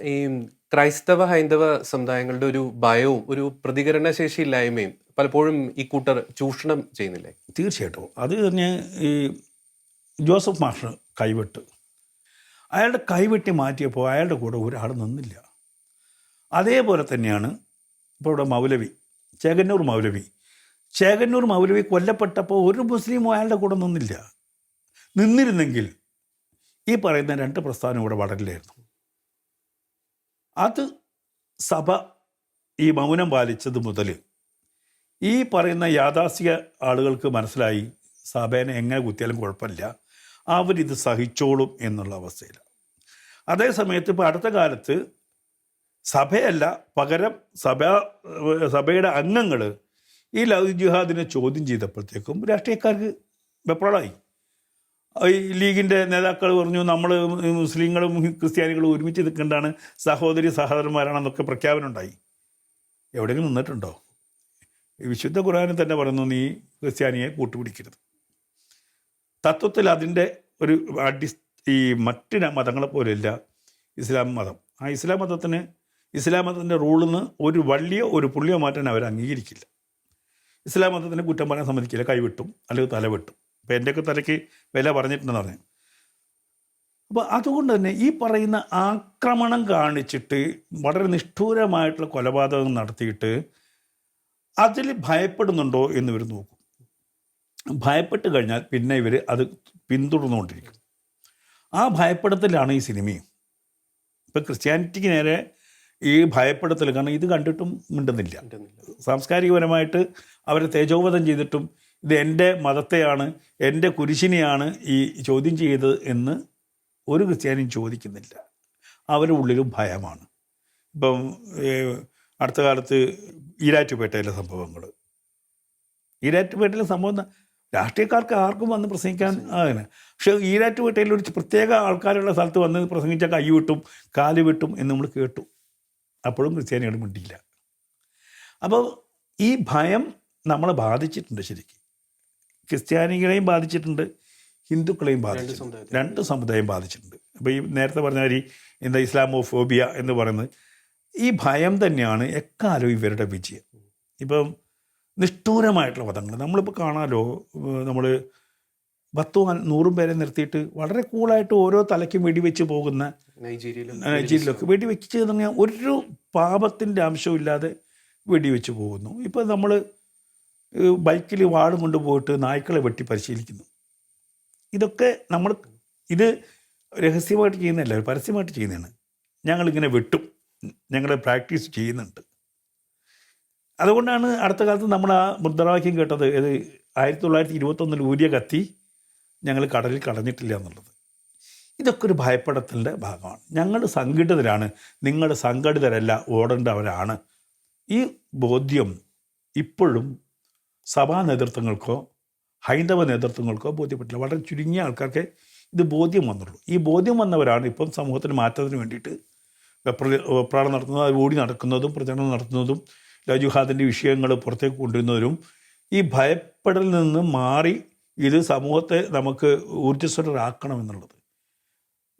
ഈ ക്രൈസ്തവ ഹൈന്ദവ സമുദായങ്ങളുടെ ഒരു ഭയവും ഒരു പ്രതികരണശേഷി ഇല്ലായ്മയും പലപ്പോഴും ഈ കൂട്ടർ ചൂഷണം ചെയ്യുന്നില്ലേ? തീർച്ചയായിട്ടും. അത് തന്നെ ഈ ജോസഫ് മാഷ് കൈവിട്ട്. അയാളുടെ കൈവെട്ടി മാറ്റിയപ്പോൾ അയാളുടെ കൂടെ ഒരാൾ നിന്നില്ല. അതേപോലെ തന്നെയാണ് ഇപ്പോൾ ഇവിടെ മൗലവി ചേകന്നൂർ മൗലവി. ചേകന്നൂർ മൗലവി കൊല്ലപ്പെട്ടപ്പോൾ ഒരു മുസ്ലിമും അയാളുടെ കൂടെ നിന്നില്ല. നിന്നിരുന്നെങ്കിൽ ഈ പറയുന്ന രണ്ട് പ്രസ്ഥാനം ഇവിടെ വളരില്ലായിരുന്നു. അത് സഭ ഈ മൗനം പാലിച്ചത് മുതൽ ഈ പറയുന്ന യാഥാസ്ഥിക ആളുകൾക്ക് മനസ്സിലായി സഭേനെ എങ്ങനെ കുത്തിയാലും കുഴപ്പമില്ല അവരിത് സഹിച്ചോളും എന്നുള്ള അവസ്ഥയിൽ അതേ സമയത്ത് ഇപ്പോൾ അടുത്ത കാലത്ത് സഭയല്ല പകരം സഭ സഭയുടെ അംഗങ്ങൾ ഈ ലവ് ചോദ്യം ചെയ്തപ്പോഴത്തേക്കും രാഷ്ട്രീയക്കാർക്ക് വെപ്രാളായി. ഈ ലീഗിന്റെ നേതാക്കൾ പറഞ്ഞു നമ്മൾ മുസ്ലിങ്ങളും ക്രിസ്ത്യാനികളും ഒരുമിച്ച് നിൽക്കേണ്ടാണ് സഹോദരി സഹോദരന്മാരാണെന്നൊക്കെ പ്രഖ്യാപനം ഉണ്ടായി എവിടെയെങ്കിലും നിന്നിട്ടുണ്ടോ? വിശുദ്ധ ഖുർആാനിൽ തന്നെ പറയുന്നു നീ ക്രിസ്ത്യാനിയെ കൂട്ടുപിടിക്കരുത്. തത്വത്തിൽ അതിന്റെ ഒരു അടി ഈ മറ്റു മതങ്ങളെ പോലെയല്ല ഇസ്ലാം മതം. ആ ഇസ്ലാം മതത്തിന് ഇസ്ലാം മതത്തിന്റെ റൂളിൽ നിന്ന് ഒരു വള്ളിയോ ഒരു പുള്ളിയോ മാറ്റാൻ അവർ അംഗീകരിക്കില്ല ഇസ്ലാം മതത്തിന് കുറ്റം പറയാൻ സമ്മതിക്കില്ല കൈവിട്ടും അല്ലെങ്കിൽ തല ഇപ്പം എന്റെയൊക്കെ തലയ്ക്ക് വില പറഞ്ഞിട്ടുണ്ടെന്ന് പറഞ്ഞു. അപ്പോൾ അതുകൊണ്ട് തന്നെ ഈ പറയുന്ന ആക്രമണം കാണിച്ചിട്ട് വളരെ നിഷ്ഠൂരമായിട്ടുള്ള കൊലപാതകം നടത്തിയിട്ട് അതിൽ ഭയപ്പെടുന്നുണ്ടോ എന്ന് ഇവർ നോക്കും. ഭയപ്പെട്ട് കഴിഞ്ഞാൽ പിന്നെ ഇവർ അത് പിന്തുടർന്നുകൊണ്ടിരിക്കും. ആ ഭയപ്പെടുത്തലാണ് ഈ സിനിമയും ഇപ്പം ക്രിസ്ത്യാനിറ്റിക്ക് നേരെ ഈ ഭയപ്പെടുത്തൽ കാരണം ഇത് കണ്ടിട്ടും മിണ്ടുന്നില്ല. സാംസ്കാരികപരമായിട്ട് അവരെ തേജോവധം ചെയ്തിട്ടും ഇത് എന്റെ മതത്തെയാണ് എന്റെ കുരിശിനെയാണ് ഈ ചോദ്യം ചെയ്തത് എന്ന് ഒരു ക്രിസ്ത്യാനിയും ചോദിക്കുന്നില്ല. അവരുടെ ഉള്ളിലും ഭയമാണ്. ഇപ്പം അടുത്ത കാലത്ത് ഈരാറ്റുപേട്ടയിലെ സംഭവങ്ങൾ. ഈരാറ്റുപേട്ടയിലെ സംഭവം? രാഷ്ട്രീയക്കാർക്ക് ആർക്കും വന്ന് പ്രസംഗിക്കാൻ അങ്ങനെ പക്ഷേ ഈരാറ്റുപേട്ടയിൽ ഒരു പ്രത്യേക ആൾക്കാരുള്ള സ്ഥലത്ത് വന്ന് പ്രസംഗിച്ച കൈ വിട്ടും കാൽ വിട്ടും എന്ന് നമ്മൾ കേട്ടു. അപ്പോഴും ക്രിസ്ത്യാനികൾ മിണ്ടിയില്ല. അപ്പോൾ ഈ ഭയം നമ്മളെ ബാധിച്ചിട്ടുണ്ട് ശരിക്കും. ക്രിസ്ത്യാനികളെയും ബാധിച്ചിട്ടുണ്ട് ഹിന്ദുക്കളെയും ബാധിച്ചിട്ടുണ്ട്. രണ്ട് സമുദായം ബാധിച്ചിട്ടുണ്ട്. അപ്പോൾ ഈ നേരത്തെ പറഞ്ഞ മാതിരി എന്താ ഇസ്ലാമോഫോബിയ എന്ന് പറയുന്നത് ഈ ഭയം തന്നെയാണ് എക്കാലവും ഇവരുടെ വിജയം. ഇപ്പം നിഷ്ഠൂരമായിട്ടുള്ള പദങ്ങൾ. നമ്മളിപ്പോൾ കാണാലോ നമ്മൾ പത്തു നൂറും പേരെ നിർത്തിയിട്ട് വളരെ കൂളായിട്ട് ഓരോ തലയ്ക്കും വെടിവെച്ച് പോകുന്ന നൈജീരിയയിലും നൈജീരിയയിലൊക്കെ വെടിവെച്ച് തുടങ്ങിയ ഒരു പാപത്തിന്റെ അംശമില്ലാതെ വെടിവെച്ച് പോകുന്നു. ഇപ്പോൾ നമ്മൾ ബൈക്കിൽ വാളും കൊണ്ടുപോയിട്ട് നായ്ക്കളെ വെട്ടി പരിശീലിക്കുന്നു. ഇതൊക്കെ നമ്മൾ ഇത് രഹസ്യമായിട്ട് ചെയ്യുന്നതല്ല പരസ്യമായിട്ട് ചെയ്യുന്നതാണ്. ഞങ്ങളിങ്ങനെ വെട്ടും. ഞങ്ങളെ പ്രാക്ടീസ് ചെയ്യുന്നുണ്ട്. അതുകൊണ്ടാണ് അടുത്ത കാലത്ത് നമ്മൾ ആ മുദ്രാവാക്യം കേട്ടത്. ഇത് ആയിരത്തി തൊള്ളായിരത്തി ഇരുപത്തൊന്നിൽ ഊരിയ കത്തി ഞങ്ങൾ കടലിൽ കടഞ്ഞിട്ടില്ല എന്നുള്ളത്. ഇതൊക്കെ ഒരു ഭയപ്പെടത്തിന്റെ ഭാഗമാണ്. ഞങ്ങൾ സംഘടിതരാണ്. നിങ്ങൾ സംഘടിതരല്ല ഓടേണ്ടവരാണ്. ഈ ബോധ്യം ഇപ്പോഴും സഭാ നേതൃത്വങ്ങൾക്കോ ഹൈന്ദവ നേതൃത്വങ്ങൾക്കോ ബോധ്യപ്പെട്ടില്ല. വളരെ ചുരുങ്ങിയ ആൾക്കാർക്ക് ഇത് ബോധ്യം വന്നുള്ളൂ. ഈ ബോധ്യം വന്നവരാണ് ഇപ്പം സമൂഹത്തിന് മാറ്റത്തിന് വേണ്ടിയിട്ട് വെപ്ര- വെപ്രാളം നടത്തുന്നത് ഓടി നടക്കുന്നതും പ്രചരണം നടത്തുന്നതും ലജുഹാദിന്റെ വിഷയങ്ങൾ പുറത്തേക്ക് കൊണ്ടുവരുന്നവരും ഈ ഭയപ്പെടലിൽ നിന്ന് മാറി ഇത് സമൂഹത്തെ നമുക്ക് ഊർജസ്വലരാക്കണം എന്നുള്ളത്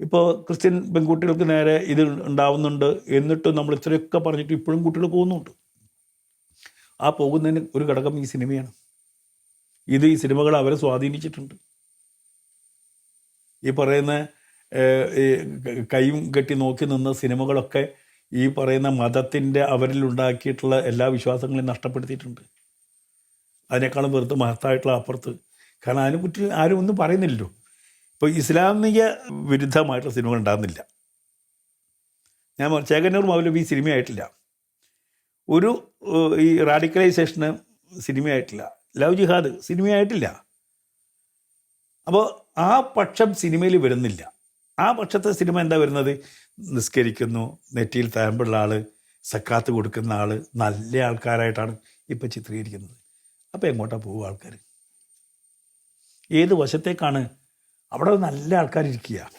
ഇപ്പോൾ ക്രിസ്ത്യൻ പെൺകുട്ടികൾക്ക് നേരെ ഇത് ഉണ്ടാവുന്നുണ്ട്. എന്നിട്ടും നമ്മൾ ഇത്രയൊക്കെ പറഞ്ഞിട്ട് ഇപ്പോഴും കുട്ടികൾ പോകുന്നുണ്ട്. ആ പോകുന്നതിന് ഒരു ഘടകം ഈ സിനിമയാണ്. ഇത് ഈ സിനിമകൾ അവരെ സ്വാധീനിച്ചിട്ടുണ്ട്. ഈ പറയുന്ന കൈയും കെട്ടി നോക്കി നിന്ന സിനിമകളൊക്കെ ഈ പറയുന്ന മതത്തിന്റെ അവരിൽ ഉണ്ടാക്കിയിട്ടുള്ള എല്ലാ വിശ്വാസങ്ങളെയും നഷ്ടപ്പെടുത്തിയിട്ടുണ്ട്. അതിനേക്കാളും വെറുതെ മഹത്തായിട്ടുള്ള അപ്പുറത്ത്. കാരണം അതിനെക്കുറിച്ച് ആരും ഒന്നും പറയുന്നില്ലല്ലോ. ഇപ്പോൾ ഇസ്ലാമിക വിരുദ്ധമായിട്ടുള്ള സിനിമകൾ ഉണ്ടാകുന്നില്ല. ഞാൻ ചേകന്നൂർ മൗലവി സിനിമയായിട്ടില്ല. ഒരു ഈ റാഡിക്കലൈസേഷന് സിനിമയായിട്ടില്ല. ലവ് ജിഹാദ് സിനിമയായിട്ടില്ല. അപ്പോൾ ആ പക്ഷം സിനിമയിൽ വരുന്നില്ല. ആ പക്ഷത്തെ സിനിമ എന്താ വരുന്നത്? നിസ്കരിക്കുന്നു നെറ്റിയിൽ തയമ്പുള്ള ആൾ സക്കാത്ത് കൊടുക്കുന്ന ആൾ നല്ല ആൾക്കാരായിട്ടാണ് ഇപ്പം ചിത്രീകരിക്കുന്നത്. അപ്പോൾ എങ്ങോട്ടാണ് പോവുക ആൾക്കാർ ഏത് വശത്തേക്കാണ്? അവിടെ നല്ല ആൾക്കാരിരിക്കുക.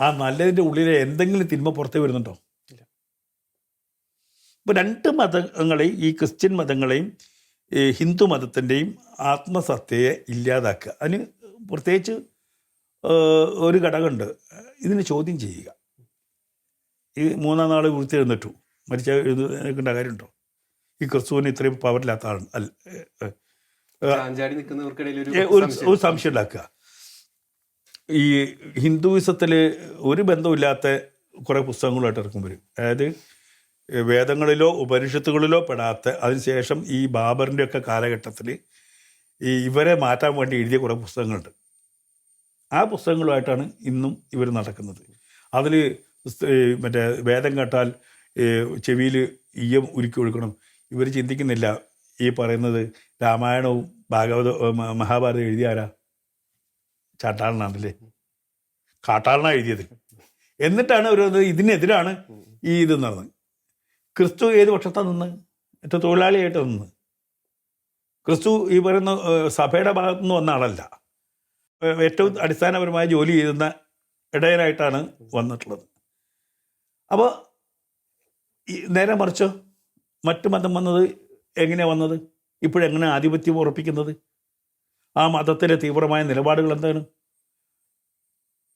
ആ നല്ലതിന്റെ ഉള്ളിലെ എന്തെങ്കിലും തിന്മ പുറത്തേ വരുന്നുണ്ടോ. ഇപ്പോൾ രണ്ട് മതങ്ങളെയും ഈ ക്രിസ്ത്യൻ മതങ്ങളെയും ഹിന്ദു മതത്തിന്റെയും ആത്മസത്തയെ ഇല്ലാതാക്കുക. അതിന് പ്രത്യേകിച്ച് ഒരു ഘടകമുണ്ട്. ഇതിനെ ചോദ്യം ചെയ്യുക. ഈ മൂന്നാം നാൾ വൃത്തി എഴുന്നിട്ടു മരിച്ച എഴുന്നേക്കേണ്ട കാര്യമുണ്ടോ? ഈ ക്രിസ്തുവിന് ഇത്രയും പവറില്ലാത്ത ആൾ ഒരു സംശയം. ഉണ്ടാക്കുക. ഈ ഹിന്ദുയിസത്തിൽ ഒരു ബന്ധമില്ലാത്ത കുറേ പുസ്തകങ്ങളായിട്ട് ഇറക്കും വരും അതായത് വേദങ്ങളിലോ ഉപനിഷത്തുകളിലോ പെടാത്ത അതിനുശേഷം ഈ ബാബറിന്റെ ഒക്കെ കാലഘട്ടത്തിൽ ഈ ഇവരെ മാറ്റാൻ വേണ്ടി എഴുതിയ കുറേ പുസ്തകങ്ങളുണ്ട്. ആ പുസ്തകങ്ങളുമായിട്ടാണ് ഇന്നും ഇവർ നടക്കുന്നത്. അതിൽ മറ്റേ വേദം കേട്ടാൽ ചെവിയിൽ ഈയം ഉരുക്കി കൊടുക്കണം ഇവർ ചിന്തിക്കുന്നില്ല ഈ പറയുന്നത് രാമായണവും ഭാഗവത മഹാഭാരതം എഴുതിയ ആരാ? ചാട്ടാളനാണല്ലേ? കാട്ടാളനാണ് എഴുതിയത്. എന്നിട്ടാണ് ഒരു ഇത് ഇതിനെതിരാണ് ഈ ഇത് നടന്നത്. ക്രിസ്തു ഏത് പക്ഷത്താണ് നിന്ന്? മറ്റു തൊഴിലാളിയായിട്ട് നിന്ന്. ക്രിസ്തു ഈ പറയുന്ന സഭയുടെ ഭാഗത്തു നിന്ന് വന്ന ആളല്ല. ഏറ്റവും അടിസ്ഥാനപരമായ ജോലി ചെയ്യുന്ന ഇടയനായിട്ടാണ് വന്നിട്ടുള്ളത്. അപ്പോൾ നേരെ മറിച്ച് മറ്റു മതം വന്നത് എങ്ങനെയാണ് വന്നത്? ഇപ്പോഴെങ്ങനെ ആധിപത്യം ഉറപ്പിക്കുന്നത്? ആ മതത്തിലെ തീവ്രമായ നിലപാടുകൾ എന്താണ്?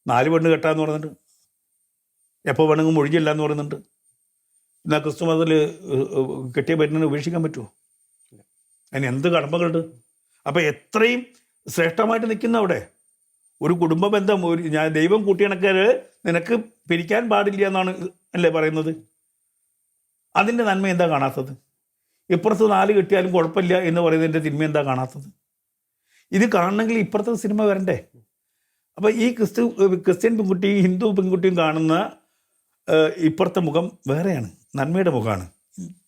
നാല് പെണ്ണ് കെട്ടാന്ന് പറയുന്നുണ്ട് എപ്പോൾ വേണമെങ്കിൽ ഒഴിഞ്ഞില്ല എന്ന് പറയുന്നുണ്ട് എന്നാൽ ക്രിസ്തു മതത്തിൽ കെട്ടിയ പറ്റുന്നതിന് ഉപേക്ഷിക്കാൻ പറ്റുമോ? അതിന് എന്ത് കടമകളുണ്ട് അപ്പം എത്രയും ശ്രേഷ്ഠമായിട്ട് നിൽക്കുന്ന അവിടെ ഒരു കുടുംബ ബന്ധം ഒരു ഞാൻ ദൈവം കൂട്ടിയണക്കാര് നിനക്ക് പിരിക്കാൻ പാടില്ല എന്നാണ് അല്ലേ പറയുന്നത്? അതിന്റെ നന്മ എന്താ കാണാത്തത്? ഇപ്പുറത്ത് നാല് കിട്ടിയാലും കുഴപ്പമില്ല എന്ന് പറയുന്നതിന്റെ തിന്മ എന്താ കാണാത്തത്? ഇത് കാണണമെങ്കിൽ ഇപ്പുറത്തെ സിനിമ വരണ്ടേ? അപ്പോൾ ഈ ക്രിസ്തു ക്രിസ്ത്യൻ പെൺകുട്ടിയും ഹിന്ദു പെൺകുട്ടിയും കാണുന്ന ഇപ്പുറത്തെ മുഖം വേറെയാണ്. നന്മയുടെ മുഖമാണ്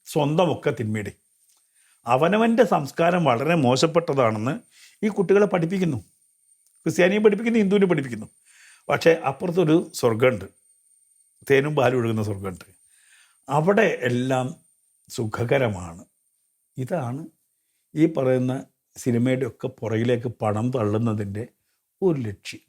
സ്വന്തമൊക്കെ തിന്മയുടെ. അവനവന്റെ സംസ്കാരം വളരെ മോശപ്പെട്ടതാണെന്ന് ഈ കുട്ടികളെ പഠിപ്പിക്കുന്നു. ക്രിസ്ത്യാനിയും പഠിപ്പിക്കുന്നു ഹിന്ദുവിനെ പഠിപ്പിക്കുന്നു. പക്ഷേ അപ്പുറത്തൊരു സ്വർഗമുണ്ട് തേനും പാലും ഒഴുകുന്ന സ്വർഗമുണ്ട് അവിടെ എല്ലാം സുഖകരമാണ്. ഇതാണ് ഈ പറയുന്ന സിനിമയുടെ ഒക്കെ പുറകിലേക്ക് പണം തള്ളുന്നതിന്റെ ഒരു ലക്ഷ്യം.